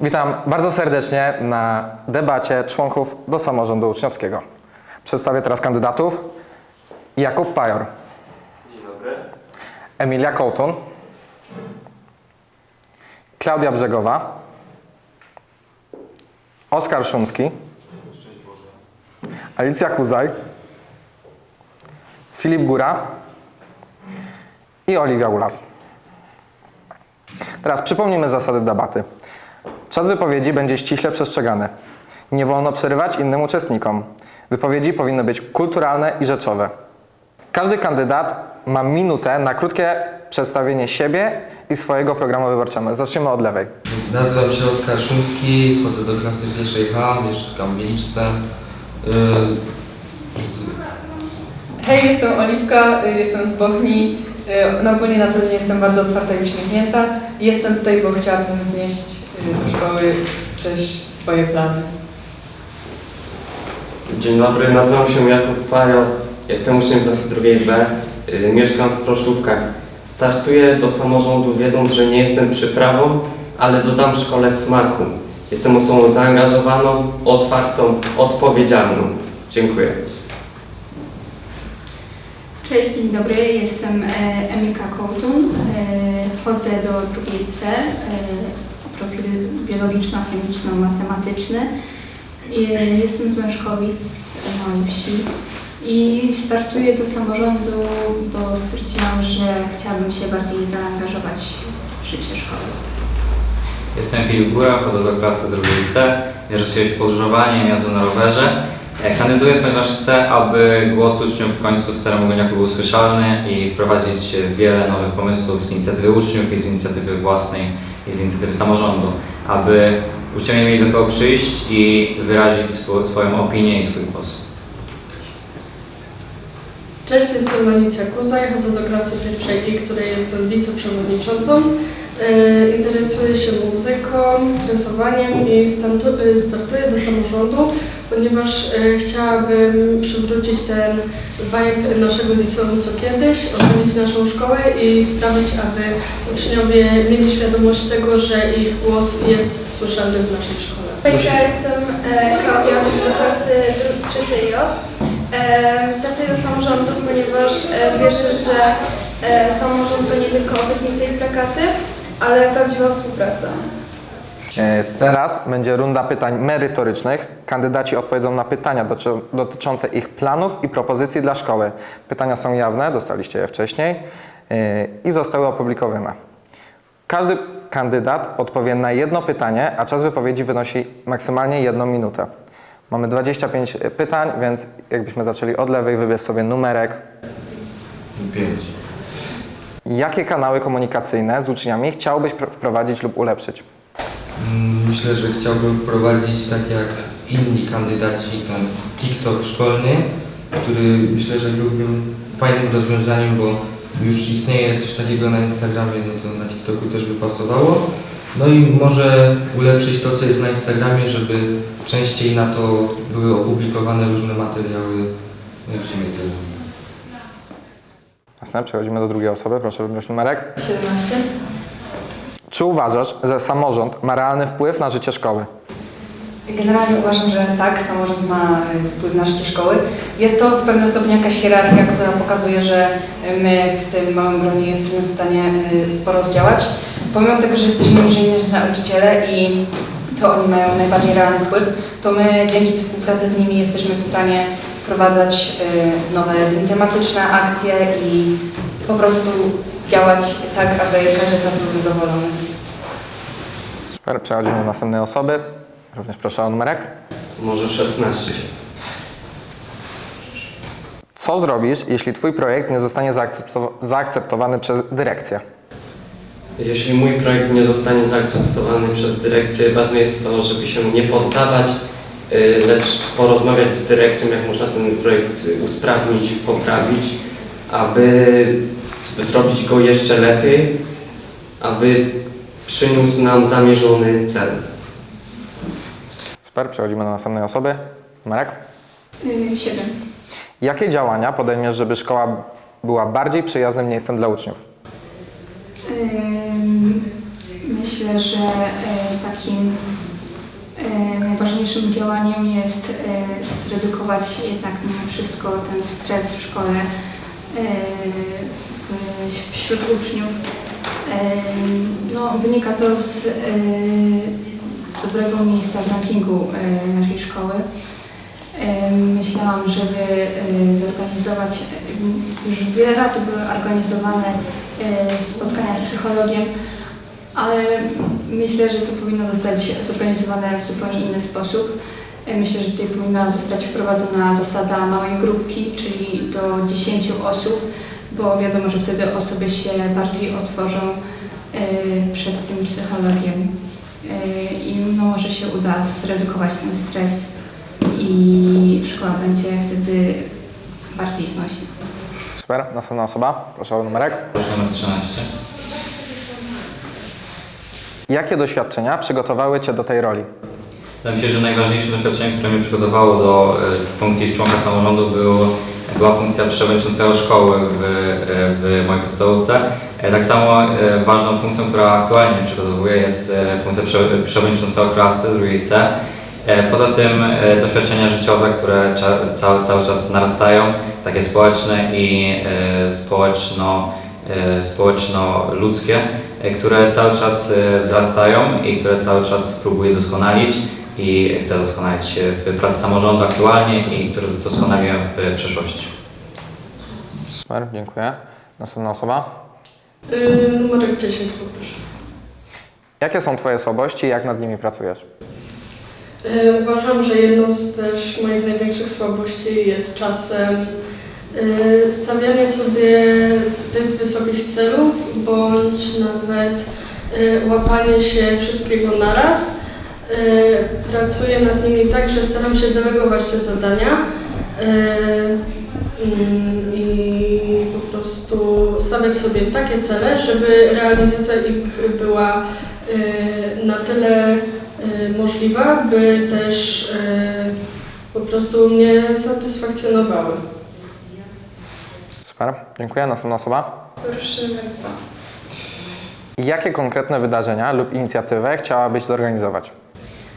Witam bardzo serdecznie na debacie członków do samorządu uczniowskiego. Przedstawię teraz kandydatów. Jakub Pajor. Dzień dobry. Emilia Kołtun. Klaudia Brzegowa. Oskar Szumski. Alicja Kuzaj. Filip Góra. I Oliwia Ulas. Teraz przypomnijmy zasady debaty. Czas wypowiedzi będzie ściśle przestrzegany. Nie wolno przerywać innym uczestnikom. Wypowiedzi powinny być kulturalne i rzeczowe. Każdy kandydat ma minutę na krótkie przedstawienie siebie i swojego programu wyborczego. Zacznijmy od lewej. Nazywam się Oskar Szumski, chodzę do klasy pierwszej H, mieszkam w Wieliczce. Yy. Hej, jestem Oliwka, y, jestem z Bochni. Y, No ogólnie na co dzień jestem bardzo otwarta i uśmiechnięta. Jestem tutaj, bo chciałabym wnieść do szkoły też swoje plany. Dzień dobry, nazywam się Jakub Pajor, jestem uczniem klasy drugiej B, y, mieszkam w Proszówkach. Startuję do samorządu wiedząc, że nie jestem przyprawą, ale dodam szkole smaku. Jestem osobą zaangażowaną, otwartą, odpowiedzialną. Dziękuję. Cześć, dzień dobry, jestem e, Emilka Kołtun, e, wchodzę do drugiej C, e, biologiczno-chemiczno-matematyczny. Jestem z Mężkowic, z Małej Wsi i startuję do samorządu, bo stwierdziłam, że chciałabym się bardziej zaangażować w życie szkoły. Jestem Filip Góra, chodzę do klasy drugiej C, interesuję się podróżowaniem, jazdą na rowerze. E, Kandyduję, ponieważ chcę, aby głos uczniów w końcu w Starym Ogólniaku był słyszalny i wprowadzić wiele nowych pomysłów z inicjatywy uczniów i z inicjatywy własnej i z inicjatywy samorządu, aby uczniowie mieli do kogo przyjść i wyrazić swo- swoją opinię i swój głos. Cześć, jestem Alicja Kuzaj, chodzę do klasy pierwszej której jestem wiceprzewodniczącą. E, Interesuję się muzyką, rysowaniem i startuję do samorządu, ponieważ e, chciałabym przywrócić ten vibe naszego liceum co kiedyś, ożywić naszą szkołę i sprawić, aby uczniowie mieli świadomość tego, że ich głos jest słyszalny w naszej szkole. Ja jestem e, Klaudia, klasy trzeciej J. E, startuję do samorządu, ponieważ wierzę, że e, samorząd to nie tylko obietnice i plakaty, ale prawdziwa współpraca. E, Teraz będzie runda pytań merytorycznych. Kandydaci odpowiedzą na pytania dotyczące ich planów i propozycji dla szkoły. Pytania są jawne, dostaliście je wcześniej e, i zostały opublikowane. Każdy kandydat odpowie na jedno pytanie, a czas wypowiedzi wynosi maksymalnie jedną minutę. Mamy 25 pytań, więc jakbyśmy zaczęli od lewej, wybierz sobie numerek. Pięć. Jakie kanały komunikacyjne z uczniami chciałbyś pr- wprowadzić lub ulepszyć? Myślę, że chciałbym wprowadzić tak jak inni kandydaci ten TikTok szkolny, który myślę, że byłby fajnym rozwiązaniem, bo już istnieje coś takiego na Instagramie, no to na TikToku też by pasowało. No i może ulepszyć to, co jest na Instagramie, żeby częściej na to były opublikowane różne materiały. No i w sumie tyle. Następnie przechodzimy do drugiej osoby. Proszę wybrać numerek. 17. Czy uważasz, że samorząd ma realny wpływ na życie szkoły? Generalnie uważam, że tak, samorząd ma y, wpływ na życie szkoły. Jest to w pewnym stopniu jakaś hierarchia, która pokazuje, że my w tym małym gronie jesteśmy w stanie y, sporo zdziałać. Pomimo tego, że jesteśmy niż nauczyciele i to oni mają najbardziej realny wpływ, to my dzięki współpracy z nimi jesteśmy w stanie wprowadzać y, nowe tematyczne akcje i po prostu działać tak, aby każdy z nas był zadowolony. Super, Przechodzimy do następnej osoby. Również proszę o numerek. Może 16. Co zrobisz, jeśli Twój projekt nie zostanie zaakceptowa- zaakceptowany przez dyrekcję? Jeśli mój projekt nie zostanie zaakceptowany przez dyrekcję, ważne jest to, żeby się nie poddawać, y, lecz porozmawiać z dyrekcją, jak można ten projekt usprawnić, poprawić, aby zrobić go jeszcze lepiej, aby przyniósł nam zamierzony cel. Super, przechodzimy do następnej osoby. Numerek. E, Siedem. Jakie działania podejmiesz, żeby szkoła była bardziej przyjaznym miejscem dla uczniów? Ym, Myślę, że takie takim e, najważniejszym działaniem jest zredukować jednak mimo wszystko ten stres w szkole w, wśród uczniów. No, wynika to z e, dobrego miejsca w rankingu e, naszej szkoły. Myślałam, żeby e, zorganizować, już wiele razy były organizowane spotkania z psychologiem, ale myślę, że to powinno zostać zorganizowane w zupełnie inny sposób. Myślę, że tutaj powinna zostać wprowadzona zasada małej grupki, czyli do 10 osób, bo wiadomo, że wtedy osoby się bardziej otworzą e, przed tym psychologiem e, i no, może się uda zredukować ten stres i szkoła będzie wtedy bardziej znośna. Super, następna osoba, proszę o numerek. Proszę numer 13. Jakie doświadczenia przygotowały Cię do tej roli? Wydaje mi się, że najważniejszym doświadczeniem, które mnie przygotowało do e, funkcji członka samorządu był, była funkcja przewodniczącego szkoły w, e, w mojej podstawówce. E, Tak samo e, ważną funkcją, która aktualnie mnie przygotowuje jest funkcja prze- przewodniczącego klasy drugiej C. Poza tym doświadczenia życiowe, które cały, cały czas narastają, takie społeczne i społeczno, społeczno-ludzkie, które cały czas wzrastają i które cały czas próbuję doskonalić i chcę doskonalić w pracy samorządu aktualnie i które doskonaliłem w przeszłości. Super, dziękuję. Następna osoba. Y, numerek 10 poproszę. Jakie są Twoje słabości i jak nad nimi pracujesz? Y, Uważam, że jedną z też moich największych słabości jest czasem y, stawianie sobie zbyt wysokich celów, bądź nawet y, łapanie się wszystkiego naraz. Y, Pracuję nad nimi tak, że staram się delegować te zadania y, mm, i po prostu stawiać sobie takie cele, żeby realizacja ich była y, na tyle możliwa, by też po prostu mnie satysfakcjonowały. Super, dziękuję. Następna osoba. Proszę bardzo. Jakie konkretne wydarzenia lub inicjatywę chciałabyś zorganizować?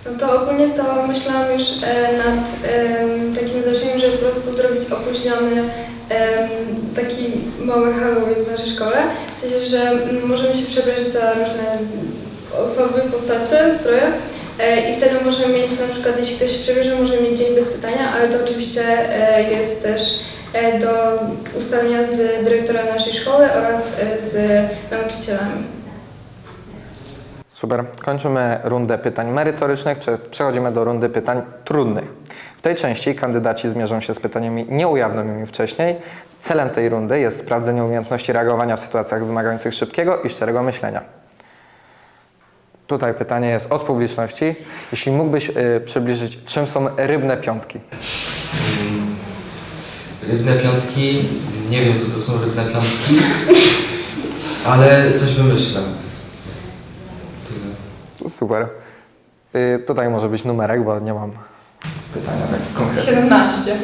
No to ogólnie to myślałam już e, nad em, takim wydarzeniem, żeby po prostu zrobić opóźniony em, taki mały Halloween w naszej szkole. W sensie, że mm, możemy się przebrać za różne osoby, postacie, stroje e, i wtedy możemy mieć na przykład, jeśli ktoś się przebierze, możemy mieć dzień bez pytania, ale to oczywiście e, jest też e, do ustalenia z dyrektorem naszej szkoły oraz e, z nauczycielami. Super. Kończymy rundę pytań merytorycznych, prze- przechodzimy do rundy pytań trudnych. W tej części kandydaci zmierzą się z pytaniami nieujawnionymi wcześniej. Celem tej rundy jest sprawdzenie umiejętności reagowania w sytuacjach wymagających szybkiego i szczerego myślenia. Tutaj pytanie jest od publiczności. Jeśli mógłbyś y, przybliżyć, czym są rybne piątki? Rybne piątki, nie wiem co to są rybne piątki, ale coś wymyślam. Super. Y, tutaj może być numerek, bo nie mam pytania tak konkretnie. 17.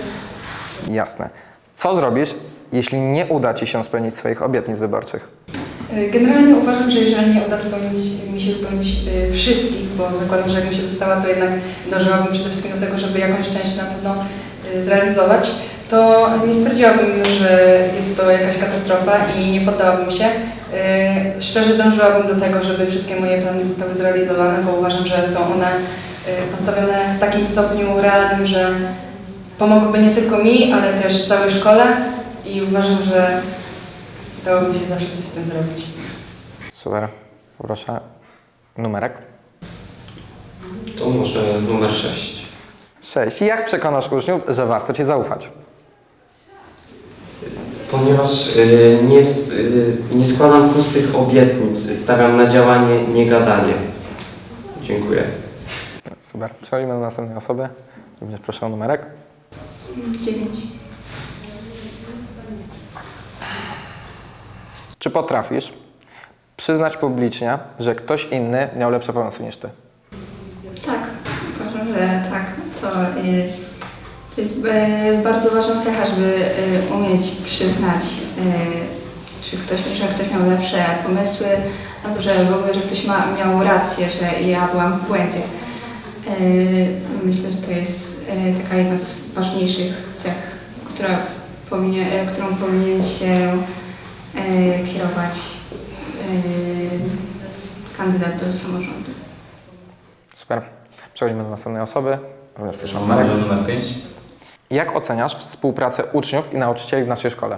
Jasne. Co zrobisz, jeśli nie uda Ci się spełnić swoich obietnic wyborczych? Y, Generalnie uważam, że jeżeli nie uda spełnić, mi się spełnić y, wszystkich, bo zakładam, że jakbym się dostała, to jednak dążyłabym przede wszystkim do tego, żeby jakąś część na pewno y, zrealizować, to nie stwierdziłabym, że jest to jakaś katastrofa i nie poddałabym się. Y, Szczerze dążyłabym do tego, żeby wszystkie moje plany zostały zrealizowane, bo uważam, że są one y, postawione w takim stopniu realnym, że pomogłyby nie tylko mi, ale też całej szkole i uważam, że Dałoby się zawsze coś z tym zrobić. Super. Proszę. Numerek. To może numer 6. 6. Jak przekonasz uczniów, że warto Ci zaufać? Ponieważ y, nie, y, nie składam pustych obietnic, stawiam na działanie, nie gadanie. Dziękuję. Super. Przechodzimy do następnej osoby. Również proszę o numerek. 9. Czy potrafisz przyznać publicznie, że ktoś inny miał lepsze pomysły niż Ty? Tak, uważam, że tak. To, y, to jest y, bardzo ważna cecha, żeby y, umieć przyznać, y, czy ktoś, że ktoś miał lepsze pomysły albo że w ogóle, że ktoś ma, miał rację, że ja byłam w błędzie. E, Myślę, że to jest e, taka jedna z ważniejszych cech, która powinien, e, którą powinien się e, kierować e, kandydat do samorządu. Super. Przechodzimy do następnej osoby. Również. Może numer 5. Jak oceniasz współpracę uczniów i nauczycieli w naszej szkole?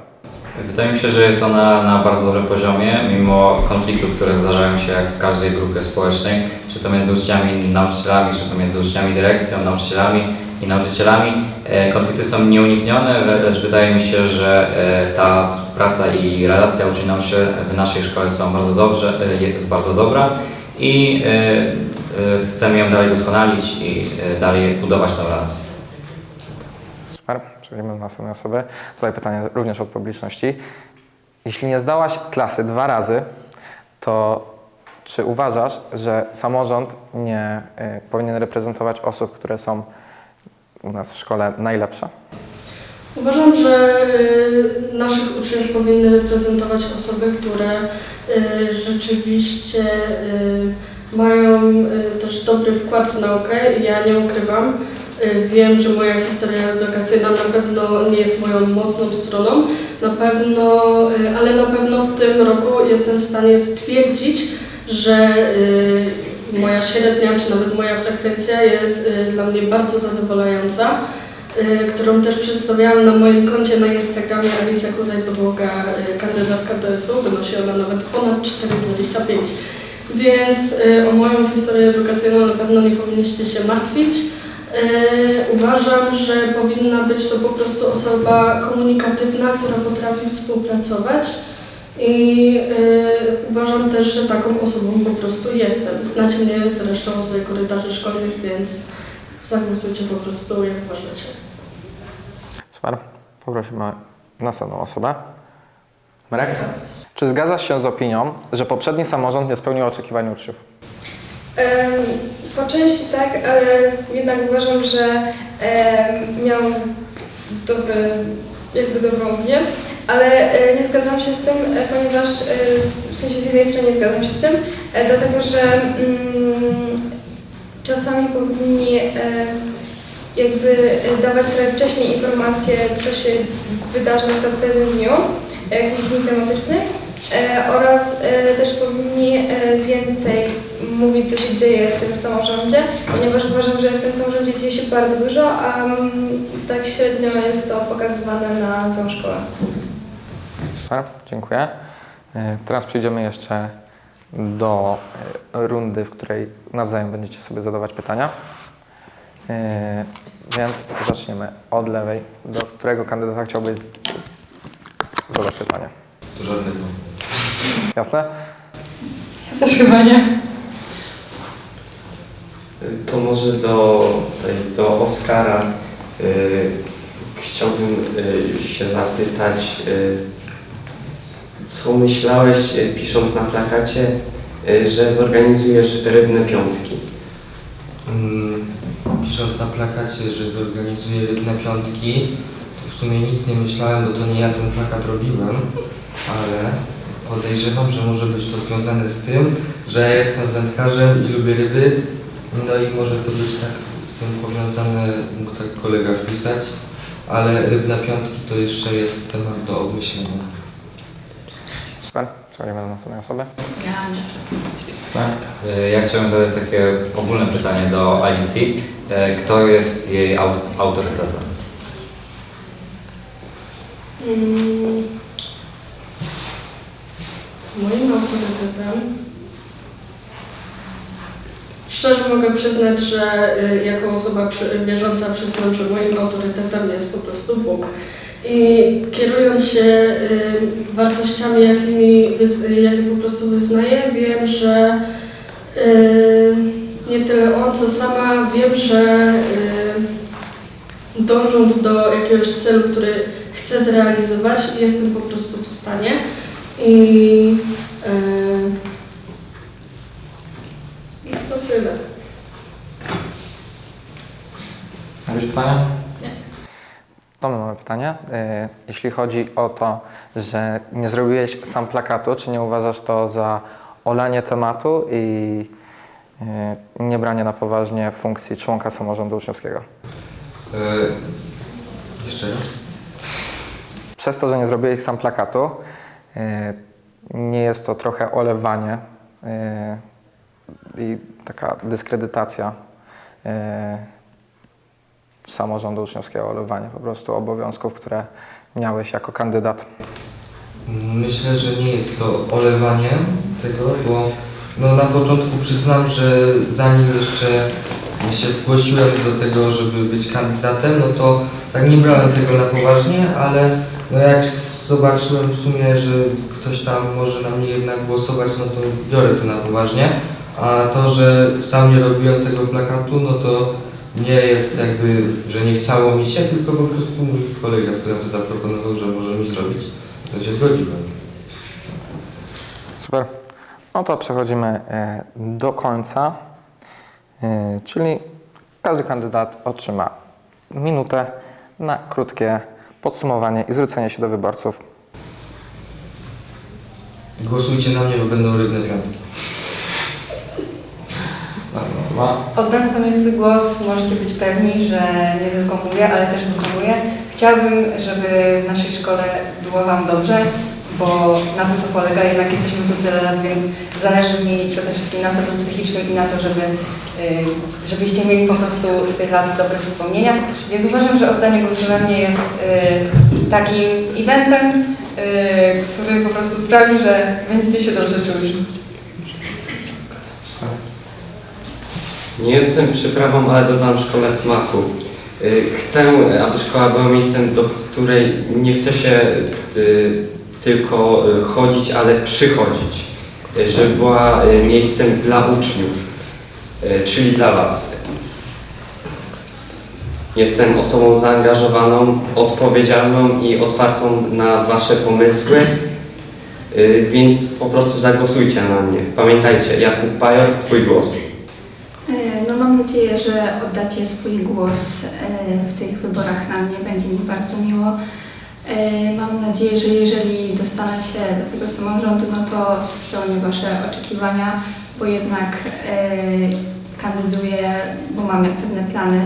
Wydaje mi się, że jest ona na bardzo dobrym poziomie, mimo konfliktów, które zdarzają się jak w każdej grupie społecznej, czy to między uczniami i nauczycielami, czy to między uczniami, dyrekcją, nauczycielami i nauczycielami. E, Konflikty są nieuniknione, lecz wydaje mi się, że e, ta współpraca i relacja uczeń-nauczyciel w naszej szkole są bardzo dobrze, e, jest bardzo dobra i chcemy ją dalej doskonalić i dalej budować tę relację. Przechodzimy do następnej osoby. Tutaj pytanie również od publiczności. Jeśli nie zdałaś klasy dwa razy, to czy uważasz, że samorząd nie y, powinien reprezentować osób, które są u nas w szkole najlepsze? Uważam, że y, naszych uczniów powinny reprezentować osoby, które y, rzeczywiście y, mają y, też dobry wkład w naukę. Ja nie ukrywam. Y, Wiem, że moja historia edukacyjna na pewno nie jest moją mocną stroną, na pewno, y, ale na pewno w tym roku jestem w stanie stwierdzić, że y, moja średnia czy nawet moja frekwencja jest dla mnie bardzo zadowalająca którą też przedstawiałam na moim koncie na Instagramie Alicja Kruzaj Podłoga, y, kandydatka do SU. Wynosi ona nawet ponad 4,25. Więc o moją historię edukacyjną na pewno nie powinniście się martwić. Y, Uważam, że powinna być to po prostu osoba komunikatywna, która potrafi współpracować. I y, uważam też, że taką osobą po prostu jestem. Znacie mnie zresztą z korytarzy szkolnych, więc zagłosujcie po prostu jak uważacie. Super. Poprosimy następną osobę. Marek? Czy zgadzasz się z opinią, że poprzedni samorząd nie spełnił oczekiwań uczniów? Po części tak, ale jednak uważam, że miał dobry, jakby dobrą opinię, ale e, nie zgadzam się z tym, e, ponieważ e, w sensie z jednej strony nie zgadzam się z tym, dlatego że mm, czasami powinni jakby dawać trochę wcześniej informacje, co się wydarzy na pewnym dniu, jakichś dni tematycznych oraz też powinni mówić, co się dzieje w tym samorządzie, ponieważ uważam, że w tym samorządzie dzieje się bardzo dużo, a mm, tak średnio jest to pokazywane na całą szkołę. Super, dziękuję. Y, Teraz przejdziemy jeszcze do y, rundy, w której nawzajem będziecie sobie zadawać pytania. Y, Więc zaczniemy od lewej. Do którego kandydata chciałbyś zadać pytanie? Do żadnego. Jasne? Też chyba nie. To może do, tej, do Oskara y, chciałbym y, się zapytać, y, co myślałeś pisząc na plakacie, że zorganizujesz rybne piątki? Mm, Pisząc na plakacie, że zorganizuję rybne piątki, to w sumie nic nie myślałem, bo to nie ja ten plakat robiłem, ale podejrzewam, że może być to związane z tym, że ja jestem wędkarzem i lubię ryby, no i może to być tak z tym powiązane, mógł tak kolega wpisać, ale rybne piątki to jeszcze jest temat do obmyślenia. Super. Przechodzimy do następnej osoby. Ja chciałem zadać takie ogólne pytanie do Alicji. E, Kto jest jej au- autorytetem? Mm. Moim autorytetem. Szczerze mogę przyznać, że y, jako osoba wierząca przyznam, że moim autorytetem jest po prostu Bóg. I kierując się y, wartościami, jakimi, jakie po prostu wyznaję, wiem, że y, nie tyle on, co sama wiem, że dążąc do jakiegoś celu, który chcę zrealizować, jestem po prostu w stanie. I yy, to tyle. Jakieś pytania? Nie. To my mamy pytanie. Y, Jeśli chodzi o to, że nie zrobiłeś sam plakatu, czy nie uważasz to za olanie tematu i e, nie branie na poważnie funkcji członka samorządu uczniowskiego. E, jeszcze raz. Przez to, że nie zrobiłeś sam plakatu, e, nie jest to trochę olewanie e, i taka dyskredytacja e, samorządu uczniowskiego, olewanie po prostu obowiązków, które miałeś jako kandydat. Myślę, że nie jest to olewanie tego, bo no na początku przyznam, że zanim jeszcze się zgłosiłem do tego, żeby być kandydatem, no to tak nie brałem tego na poważnie, ale no jak zobaczyłem w sumie, że ktoś tam może na mnie jednak głosować, no to biorę to na poważnie. A to, że sam nie robiłem tego plakatu, no to nie jest jakby, że nie chciało mi się, tylko po prostu mój kolega z klasy zaproponował, że może mi zrobić. To się zgodziłem. Super. No to przechodzimy e, do końca, e, czyli każdy kandydat otrzyma minutę na krótkie podsumowanie i zwrócenie się do wyborców. Głosujcie na mnie, bo będą rybne piątki. Osoba. Oddam sobie swój głos, możecie być pewni, że nie tylko mówię, ale też wykonuję. Chciałabym, żeby w naszej szkole było Wam dobrze, bo na tym to polega, jednak jesteśmy tu tyle lat, więc zależy mi przede wszystkim na zdrowiu psychicznym i na to, żeby, y, żebyście mieli po prostu z tych lat dobre wspomnienia. Więc uważam, że oddanie głosu na mnie jest y, takim eventem, y, który po prostu sprawi, że będziecie się dobrze czuli. Nie jestem przyprawą, ale dodam szkole smaku. Y, Chcę, aby szkoła była miejscem, do której nie chce się y, tylko y, chodzić, ale przychodzić. Żeby była miejscem dla uczniów, czyli dla Was. Jestem osobą zaangażowaną, odpowiedzialną i otwartą na Wasze pomysły, więc po prostu zagłosujcie na mnie. Pamiętajcie, Jakub Pajor, Twój głos. Nadzieję, że oddacie swój głos e, w tych wyborach na mnie. Będzie mi bardzo miło. E, Mam nadzieję, że jeżeli dostanę się do tego samorządu, no to spełnię Wasze oczekiwania, bo jednak e, kandyduję, bo mamy pewne plany,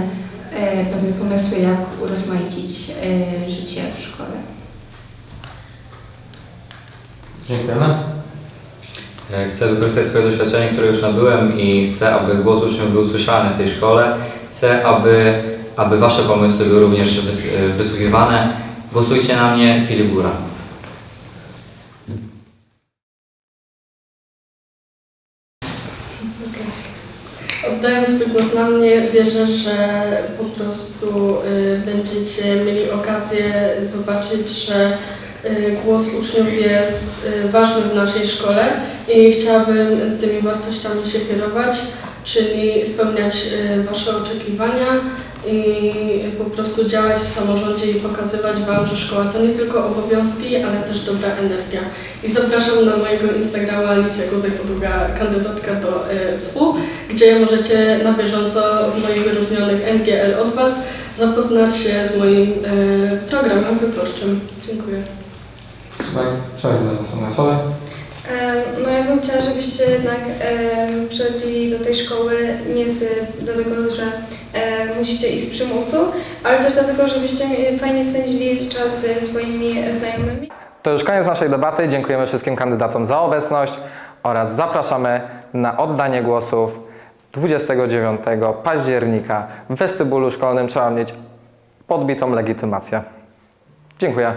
pewne pomysły, jak urozmaicić życie w szkole. Dziękujemy. E, Chcę wykorzystać swoje doświadczenie, które już nabyłem i chcę, aby głos uczniów był słyszalny w tej szkole. Chcę, aby, aby Wasze pomysły były również e, wysłuchiwane. Głosujcie na mnie, Filip Góra. Oddając swój głos na mnie, wierzę, że po prostu y, będziecie mieli okazję zobaczyć, że głos uczniów jest y, ważny w naszej szkole i chciałabym tymi wartościami się kierować, czyli spełniać y, Wasze oczekiwania i po prostu działać w samorządzie i pokazywać Wam, że szkoła to nie tylko obowiązki, ale też dobra energia. I zapraszam na mojego Instagrama Alicja Guzek-Podługa, kandydatka do y, SU, gdzie możecie na bieżąco w moich wyróżnionych NGL od Was zapoznać się z moim y, programem wyborczym. Dziękuję. Super. Przechodzimy do następnej osoby. No ja bym chciała, żebyście jednak em, przychodzili do tej szkoły nie z, dlatego, że musicie iść z przymusu, ale też dlatego, żebyście mi- fajnie spędzili czas ze swoimi znajomymi. To już koniec naszej debaty. Dziękujemy wszystkim kandydatom za obecność oraz zapraszamy na oddanie głosów 29 października w westybulu szkolnym. Trzeba mieć podbitą legitymację. Dziękuję.